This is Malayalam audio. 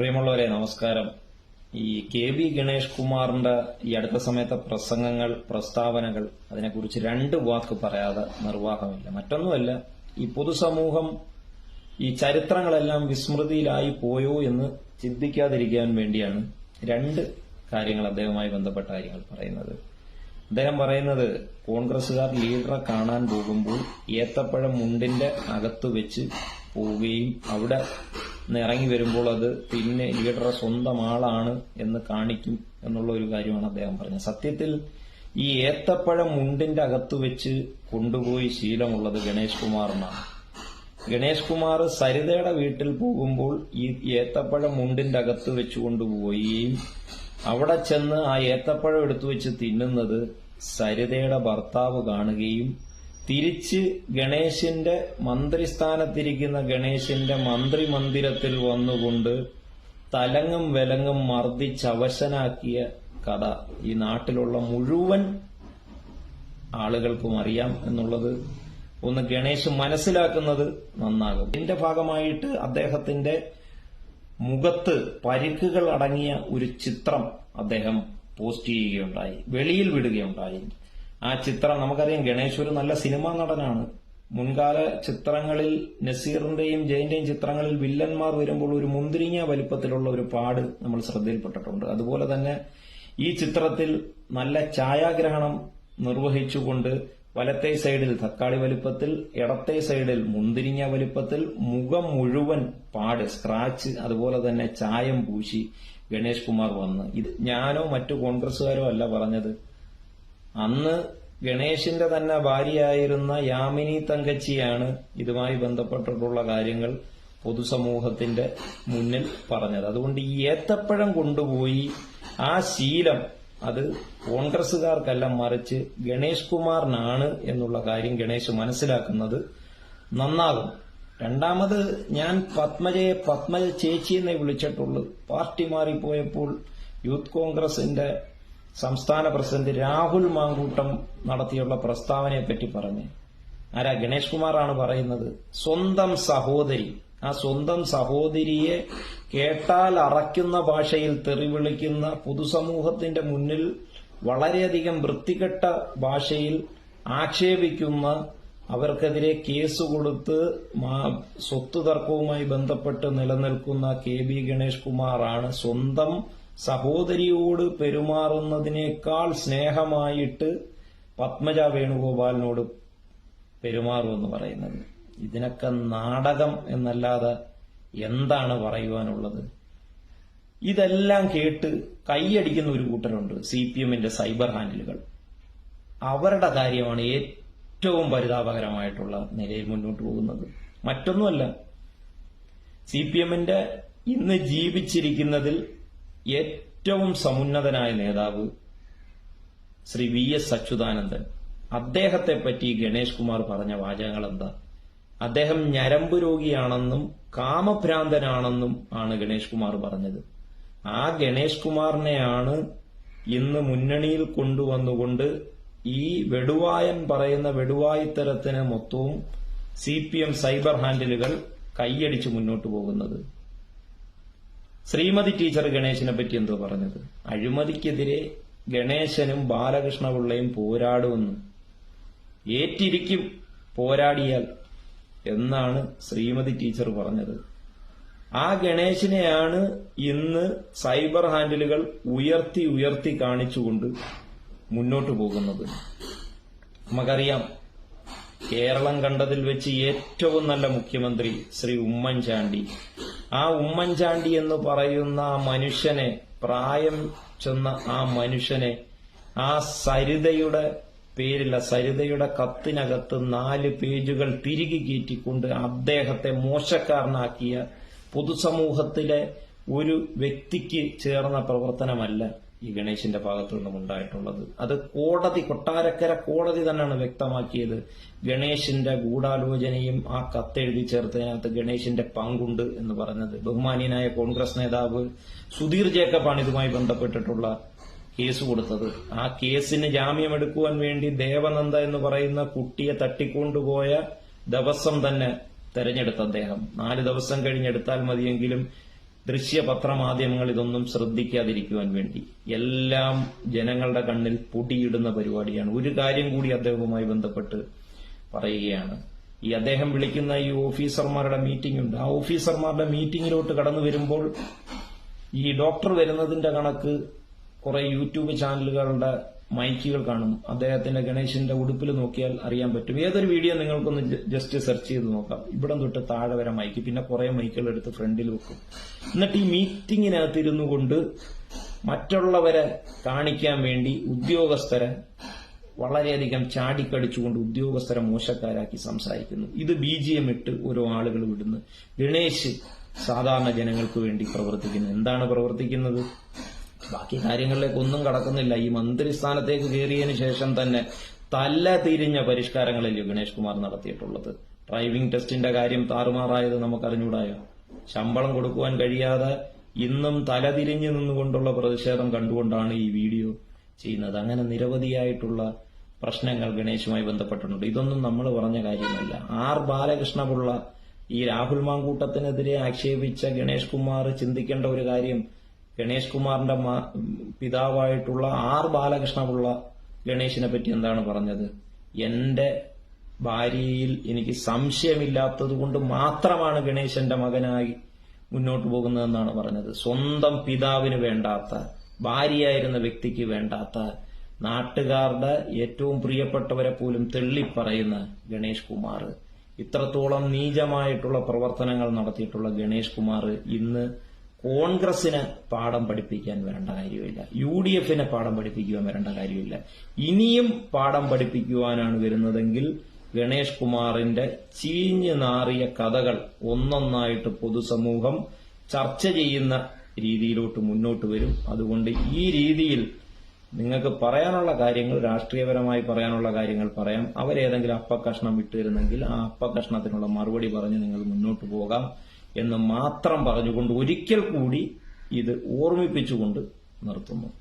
പ്രിയമുള്ളവരെ നമസ്കാരം. ഈ കെ ബി ഗണേഷ് കുമാറിന്റെ ഈ അടുത്ത സമയത്തെ പ്രസംഗങ്ങൾ പ്രസ്താവനകൾ അതിനെക്കുറിച്ച് രണ്ട് വാക്ക് പറയാതെ നിർവാഹമില്ല. മറ്റൊന്നുമല്ല ഈ പൊതുസമൂഹം ഈ ചരിത്രങ്ങളെല്ലാം വിസ്മൃതിയിലായി പോയോ എന്ന് ചിന്തിക്കാതിരിക്കാൻ വേണ്ടിയാണ് രണ്ട് കാര്യങ്ങൾ അദ്ദേഹവുമായി ബന്ധപ്പെട്ട കാര്യങ്ങൾ പറയുന്നത്. അദ്ദേഹം പറയുന്നത് കോൺഗ്രസുകാർ ലീഡറെ കാണാൻ പോകുമ്പോൾ ഏത്തപ്പഴം മുണ്ടിന്റെ അകത്ത് വെച്ച് പോവുകയും അവിടെ ഇറങ്ങി വരുമ്പോൾ അത് പിന്നെ ലീഡറെ സ്വന്തം ആളാണ് എന്ന് കാണിക്കും എന്നുള്ള ഒരു കാര്യമാണ് അദ്ദേഹം പറഞ്ഞത്. സത്യത്തിൽ ഈ ഏത്തപ്പഴം മുണ്ടിന്റെ അകത്ത് വെച്ച് കൊണ്ടുപോയി ശീലമുള്ളത് ഗണേഷ് കുമാറിനാണ്. ഗണേഷ് കുമാർ സരിതയുടെ വീട്ടിൽ പോകുമ്പോൾ ഈ ഏത്തപ്പഴം മുണ്ടിന്റെ അകത്ത് വെച്ച് കൊണ്ടുപോവുകയും അവിടെ ചെന്ന് ആ ഏത്തപ്പഴം എടുത്തു വെച്ച് തിന്നുന്നത് സരിതയുടെ ഭർത്താവ് കാണുകയും തിരിച്ച് ഗണേശന്റെ മന്ത്രിസ്ഥാനത്തിരിക്കുന്ന ഗണേശന്റെ മന്ത്രി മന്ദിരത്തിൽ വന്നുകൊണ്ട് തലങ്ങും വിലങ്ങും മർദ്ദിച്ചവശനാക്കിയ കഥ ഈ നാട്ടിലുള്ള മുഴുവൻ ആളുകൾക്കും അറിയാം എന്നുള്ളത് ഒന്ന് ഗണേശ് മനസ്സിലാക്കുന്നത് നന്നാകും. ഇതിന്റെ ഭാഗമായിട്ട് അദ്ദേഹത്തിന്റെ മുഖത്ത് പരിക്കുകൾ അടങ്ങിയ ഒരു ചിത്രം അദ്ദേഹം പോസ്റ്റ് ചെയ്യുകയുണ്ടായി. വെളിയിൽ വിടുകയുണ്ടായി. ആ ചിത്രം നമുക്കറിയാം ഗണേശ് ഒരു നല്ല സിനിമാ നടനാണ്. മുൻകാല ചിത്രങ്ങളിൽ നസീറിന്റെയും ജയന്റെയും ചിത്രങ്ങളിൽ വില്ലന്മാർ വരുമ്പോൾ ഒരു മുന്തിരിങ്ങ വലിപ്പത്തിലുള്ള ഒരു പാട് നമ്മൾ ശ്രദ്ധയിൽപ്പെട്ടിട്ടുണ്ട്. അതുപോലെ തന്നെ ഈ ചിത്രത്തിൽ നല്ല ഛായാഗ്രഹണം നിർവഹിച്ചുകൊണ്ട് വലത്തെ സൈഡിൽ തക്കാളി വലിപ്പത്തിൽ ഇടത്തെ സൈഡിൽ മുന്തിരിങ്ങ വലിപ്പത്തിൽ മുഖം മുഴുവൻ പാട് സ്ക്രാച്ച് അതുപോലെ തന്നെ ചായം പൂശി ഗണേഷ് കുമാർ വന്ന്. ഇത് ഞാനോ മറ്റു കോൺഗ്രസുകാരോ അല്ല പറഞ്ഞത്. അന്ന് ഗണേഷിന്റെ തന്നെ ഭാര്യയായിരുന്ന യാമിനി തങ്കച്ചിയാണ് ഇതുമായി ബന്ധപ്പെട്ടിട്ടുള്ള കാര്യങ്ങൾ പൊതുസമൂഹത്തിന്റെ മുന്നിൽ പറഞ്ഞത്. അതുകൊണ്ട് ഈ ഏത്തപ്പഴം കൊണ്ടുപോയി ആ ശീലം അത് കോൺഗ്രസുകാർക്കല്ല മറിച്ച് ഗണേഷ് കുമാറിനാണ് എന്നുള്ള കാര്യം ഗണേഷ് മനസ്സിലാക്കുന്നത് നന്നാകും. രണ്ടാമത് ഞാൻ പത്മജയെ പത്മജ ചേച്ചി എന്നേ വിളിച്ചിട്ടുള്ളൂ. പാർട്ടി മാറിപ്പോയപ്പോൾ യൂത്ത് കോൺഗ്രസിന്റെ സംസ്ഥാന പ്രസിഡന്റ് രാഹുൽ മാങ്കൂട്ടം നടത്തിയുള്ള പ്രസ്താവനയെ പറ്റി പറഞ്ഞു. ആരാ? ഗണേഷ് കുമാറാണ് പറയുന്നത്. സ്വന്തം സഹോദരി. ആ സ്വന്തം സഹോദരിയെ കേട്ടാൽ അറയ്ക്കുന്ന ഭാഷയിൽ തെറിവിളിക്കുന്ന പൊതുസമൂഹത്തിന്റെ മുന്നിൽ വളരെയധികം വൃത്തികെട്ട ഭാഷയിൽ ആക്ഷേപിക്കുന്ന അവർക്കെതിരെ കേസ് കൊടുത്ത് സ്വത്ത് തർക്കവുമായി ബന്ധപ്പെട്ട് നിലനിൽക്കുന്ന കെ ബി ഗണേഷ് കുമാറാണ് സ്വന്തം സഹോദരിയോട് പെരുമാറുന്നതിനേക്കാൾ സ്നേഹമായിട്ട് പത്മജ വേണുഗോപാലിനോട് പെരുമാറുമെന്ന് പറയുന്നത്. ഇതിനൊക്കെ നാടകം എന്നല്ലാതെ എന്താണ് പറയുവാനുള്ളത്? ഇതെല്ലാം കേട്ട് കൈയടിക്കുന്ന ഒരു കൂട്ടരുണ്ട് സി പി എമ്മിന്റെ സൈബർ ഹാൻഡിലുകൾ. അവരുടെ കാര്യമാണ് ഏറ്റവും പരിതാപകരമായിട്ടുള്ള നിലയിൽ മുന്നോട്ട് പോകുന്നത്. മറ്റൊന്നുമല്ല സി പി എമ്മിന്റെ ഇന്ന് ജീവിച്ചിരിക്കുന്നതിൽ ഏറ്റവും സമുന്നതനായ നേതാവ് ശ്രീ വി എസ് അച്യുതാനന്ദൻ. അദ്ദേഹത്തെ പറ്റി ഗണേഷ് കുമാർ പറഞ്ഞ വാചകങ്ങൾ എന്താ അദ്ദേഹം ഞരമ്പ് രോഗിയാണെന്നും കാമഭ്രാന്തനാണെന്നും ആണ് ഗണേഷ് കുമാർ പറഞ്ഞത്. ആ ഗണേഷ് കുമാറിനെയാണ് ഇന്ന് മുന്നണിയിൽ കൊണ്ടുവന്നുകൊണ്ട് ഈ വെടുവായൻ പറയുന്ന വെടുവായിത്തരത്തിന് മൊത്തവും സി പി എം സൈബർ ഹാൻഡിലുകൾ കൈയടിച്ച് മുന്നോട്ട് പോകുന്നത്. ശ്രീമതി ടീച്ചർ ഗണേശനെ പറ്റി എന്തോ പറഞ്ഞത്? അഴിമതിക്കെതിരെ ഗണേശനും ബാലകൃഷ്ണപിള്ളയും പോരാടുമെന്നും. ഏറ്റിരിക്കും പോരാടിയാൽ എന്നാണ് ശ്രീമതി ടീച്ചർ പറഞ്ഞത്. ആ ഗണേശിനെയാണ് ഇന്ന് സൈബർ ഹാൻഡിലുകൾ ഉയർത്തി ഉയർത്തി കാണിച്ചുകൊണ്ട് മുന്നോട്ട് പോകുന്നത്. നമുക്കറിയാം കേരളം കണ്ടതിൽ വെച്ച് ഏറ്റവും നല്ല മുഖ്യമന്ത്രി ശ്രീ ഉമ്മൻചാണ്ടി. ആ ഉമ്മൻചാണ്ടി എന്ന് പറയുന്ന ആ മനുഷ്യനെ പ്രായം ചെന്ന ആ മനുഷ്യനെ ആ സരിതയുടെ പേരില്ല സരിതയുടെ കത്തിനകത്ത് നാല് പേജുകൾ തിരികെ കയറ്റിക്കൊണ്ട് അദ്ദേഹത്തെ മോശക്കാരനാക്കിയ പൊതുസമൂഹത്തിലെ ഒരു വ്യക്തിക്ക് ചേർന്ന പ്രവർത്തനമല്ല. ഈ ഗണേശിന്റെ ഭാഗത്തു നിന്നും ഉണ്ടായിട്ടുള്ളത്. അത് കോടതി കൊട്ടാരക്കര കോടതി തന്നെയാണ് വ്യക്തമാക്കിയത്. ഗണേശിന്റെ ഗൂഢാലോചനയും ആ കത്തെഴുതി ചേർത്തതിനകത്ത് ഗണേശിന്റെ പങ്കുണ്ട് എന്ന് പറഞ്ഞത്. ബഹുമാനീയനായ കോൺഗ്രസ് നേതാവ് സുധീർ ജേക്കബാണ് ഇതുമായി ബന്ധപ്പെട്ടിട്ടുള്ള കേസ് കൊടുത്തത്. ആ കേസിന് ജാമ്യമെടുക്കുവാൻ വേണ്ടി ദേവനന്ദ എന്ന് പറയുന്ന കുട്ടിയെ തട്ടിക്കൊണ്ടുപോയ ദിവസം തന്നെ തെരഞ്ഞെടുത്ത അദ്ദേഹം. നാല് ദിവസം കഴിഞ്ഞെടുത്താൽ മതിയെങ്കിലും ദൃശ്യ പത്രമാധ്യമങ്ങൾ ഇതൊന്നും ശ്രദ്ധിക്കാതിരിക്കുവാൻ വേണ്ടി എല്ലാം ജനങ്ങളുടെ കണ്ണിൽ പൊടിയിടുന്ന പരിപാടിയാണ്. ഒരു കാര്യം കൂടി അദ്ദേഹവുമായി ബന്ധപ്പെട്ട് പറയുകയാണ്. ഈ അദ്ദേഹം വിളിക്കുന്ന ഈ ഓഫീസർമാരുടെ മീറ്റിംഗ് ഉണ്ട് ആ ഓഫീസർമാരുടെ മീറ്റിംഗിലോട്ട് കടന്നു വരുമ്പോൾ ഈ ഡോക്ടർ വരുന്നതിന്റെ കണക്ക് കുറെ യൂട്യൂബ് ചാനലുകളുടെ മൈക്കുകൾ കാണും. അദ്ദേഹത്തിന്റെ ഗണേശന്റെ ഉടുപ്പിൽ നോക്കിയാൽ അറിയാൻ പറ്റും. ഏതൊരു വീഡിയോ നിങ്ങൾക്കൊന്ന് ജസ്റ്റ് സെർച്ച് ചെയ്ത് നോക്കാം. ഇവിടം തൊട്ട് താഴെ വരെ മൈക്ക് പിന്നെ കുറെ മൈക്കുകൾ എടുത്ത് ഫ്രണ്ടിൽ വെക്കും. എന്നിട്ട് ഈ മീറ്റിംഗിനകത്ത് ഇരുന്നു കൊണ്ട് മറ്റുള്ളവരെ കാണിക്കാൻ വേണ്ടി ഉദ്യോഗസ്ഥരെ വളരെയധികം ചാടിക്കടിച്ചുകൊണ്ട് ഉദ്യോഗസ്ഥരെ മോശക്കാരാക്കി സംസാരിക്കുന്നു. ഇത് ബി ജി എം ഇട്ട് ഓരോ ആളുകൾ വിടുന്നു. ഗണേശ് സാധാരണ ജനങ്ങൾക്ക് വേണ്ടി പ്രവർത്തിക്കുന്നു. എന്താണ് പ്രവർത്തിക്കുന്നത്? ബാക്കി കാര്യങ്ങളിലേക്ക് ഒന്നും കടക്കുന്നില്ല. ഈ മന്ത്രിസ്ഥാനത്തേക്ക് കയറിയതിനു ശേഷം തന്നെ തല്ല തിരിഞ്ഞ പരിഷ്കാരങ്ങളല്ലേ ഗണേഷ് കുമാർ നടത്തിയിട്ടുള്ളത്. ഡ്രൈവിംഗ് ടെസ്റ്റിന്റെ കാര്യം താറുമാറായത് നമുക്കറിഞ്ഞൂടായോ? ശമ്പളം കൊടുക്കുവാൻ കഴിയാതെ ഇന്നും തലതിരിഞ്ഞു നിന്നുകൊണ്ടുള്ള പ്രതിഷേധം കണ്ടുകൊണ്ടാണ് ഈ വീഡിയോ ചെയ്യുന്നത്. അങ്ങനെ നിരവധിയായിട്ടുള്ള പ്രശ്നങ്ങൾ ഗണേശുമായി ബന്ധപ്പെട്ടിട്ടുണ്ട്. ഇതൊന്നും നമ്മൾ പറഞ്ഞ കാര്യമല്ല. ആർ ബാലകൃഷ്ണപിള്ള ഈ രാഹുൽ മാങ്കൂട്ടത്തിനെതിരെ ആക്ഷേപിച്ച ഗണേഷ് കുമാർ ചിന്തിക്കേണ്ട ഒരു കാര്യം ഗണേഷ് കുമാറിന്റെ പിതാവായിട്ടുള്ള ആർ ബാലകൃഷ്ണപിള്ള ഗണേഷിനെ പറ്റി എന്താണ് പറഞ്ഞത്? എന്റെ ഭാര്യയിൽ എനിക്ക് സംശയമില്ലാത്തത് കൊണ്ട് മാത്രമാണ് ഗണേശന്റെ മകനായി മുന്നോട്ട് പോകുന്നതെന്നാണ് പറഞ്ഞത്. സ്വന്തം പിതാവിന് വേണ്ടാത്ത ഭാര്യയായിരുന്ന വ്യക്തിക്ക് വേണ്ടാത്ത നാട്ടുകാരുടെ ഏറ്റവും പ്രിയപ്പെട്ടവരെ പോലും തെള്ളിപ്പറയുന്ന ഗണേഷ് കുമാർ ഇത്രത്തോളം നീചമായിട്ടുള്ള പ്രവർത്തനങ്ങൾ നടത്തിയിട്ടുള്ള ഗണേഷ് കുമാർ ഇന്ന് കോൺഗ്രസിന് പാഠം പഠിപ്പിക്കാൻ വരേണ്ട കാര്യമില്ല. യു ഡി എഫിനെ പാഠം പഠിപ്പിക്കുവാൻ വരേണ്ട കാര്യമില്ല. ഇനിയും പാഠം പഠിപ്പിക്കുവാനാണ് വരുന്നതെങ്കിൽ ഗണേഷ് കുമാറിന്റെ ചീഞ്ഞു നാറിയ കഥകൾ ഒന്നൊന്നായിട്ട് പൊതുസമൂഹം ചർച്ച ചെയ്യുന്ന രീതിയിലോട്ട് മുന്നോട്ട് വരും. അതുകൊണ്ട് ഈ രീതിയിൽ നിങ്ങൾക്ക് പറയാനുള്ള കാര്യങ്ങൾ രാഷ്ട്രീയപരമായി പറയാനുള്ള കാര്യങ്ങൾ പറയാം. അവരേതെങ്കിലും അപ്പക്കഷ്ണം വിട്ടുതരുന്നെങ്കിൽ ആ അപ്പക്കഷ്ണത്തിനുള്ള മറുപടി പറഞ്ഞ് നിങ്ങൾ മുന്നോട്ട് പോകാം. എന്ന് മാത്രം പറഞ്ഞുകൊണ്ട് ഒരിക്കൽ കൂടി ഇത് ഓർമ്മിപ്പിച്ചുകൊണ്ട് നിർത്തുന്നു.